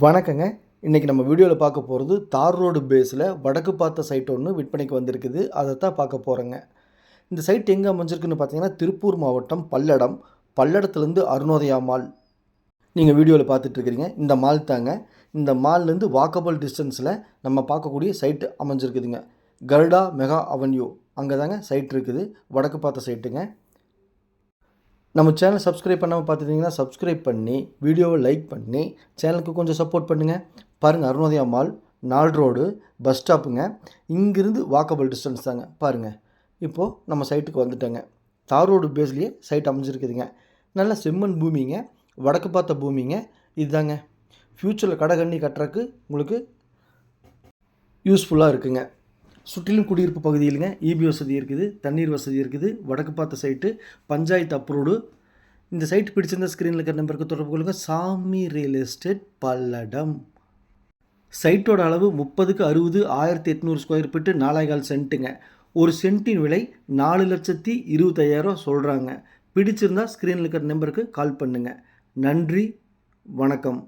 வணக்கங்க. இன்றைக்கி நம்ம வீடியோவில் பார்க்க போகிறது தார் ரோடு பேஸில் வடக்கு பார்த்த சைட் ஒன்று விற்பனைக்கு வந்திருக்குது. அதை தான் பார்க்க போகிறேங்க இந்த சைட் எங்கே அமைஞ்சிருக்குன்னு பார்த்தீங்கன்னா திருப்பூர் மாவட்டம் பல்லடம். பல்லடத்துலேருந்து அருணோதயா மால். நீங்கள் வீடியோவில் பார்த்துட்ருக்கிறீங்க இந்த மால் தாங்க. இந்த மால்லேருந்து வாக்கபிள் டிஸ்டன்ஸில் நம்ம பார்க்கக்கூடிய சைட்டு அமைஞ்சிருக்குதுங்க. Garuda mega avenue. அங்கே தாங்க சைட் இருக்குது. வடக்கு பார்த்த சைட்டுங்க நம்ம சேனல் சப்ஸ்கிரைப் பண்ணாமல் பார்த்துட்டிங்கன்னா சப்ஸ்கிரைப் பண்ணி வீடியோவை லைக் பண்ணி சேனலுக்கு கொஞ்சம் சப்போர்ட் பண்ணுங்கள் பாருங்கள் அருணோதயா மால் நால் ரோடு பஸ் ஸ்டாப்புங்க இங்கிருந்து வாக்கபிள் டிஸ்டன்ஸ் தாங்க. பாருங்கள் இப்போது நம்ம சைட்டுக்கு வந்துட்டோங்க. தார் ரோடு பேஸ்லேயே சைட் அமைஞ்சிருக்குதுங்க. நல்ல செம்மண் பூமிங்க. வடக்கு பார்த்த பூமிங்க. இதுதாங்க. ஃப்யூச்சரில் கடை கண்ணி கட்டுறக்கு உங்களுக்கு யூஸ்ஃபுல்லாக இருக்குங்க. சுற்றிலும் குடியிருப்பு பகுதியிலுங்க இபி வசதி இருக்குது தண்ணீர் வசதி இருக்குது. வடக்கு பார்த்த சைட்டு பஞ்சாயத்து அப்ரூவ்டு. இந்த சைட் பிடிச்சிருந்த ஸ்க்ரீனில் இருக்கிற நம்பருக்கு தொடர்பு கொள்ளுங்கள் சாமி ரியல் எஸ்டேட் பல்லடம். சைட்டோட அளவு முப்பதுக்கு அறுபது ஆயிரத்தி எட்நூறு ஸ்கொயர் ஃபீட்டு நாலாயிரம் சென்ட்டுங்க ஒரு சென்ட்டின் விலை நாலு லட்சத்தி இருபத்தையாயிரம் சொல்கிறாங்க பிடிச்சிருந்தா ஸ்க்ரீனில் இருக்கிற நம்பருக்கு கால் பண்ணுங்கள் நன்றி வணக்கம்.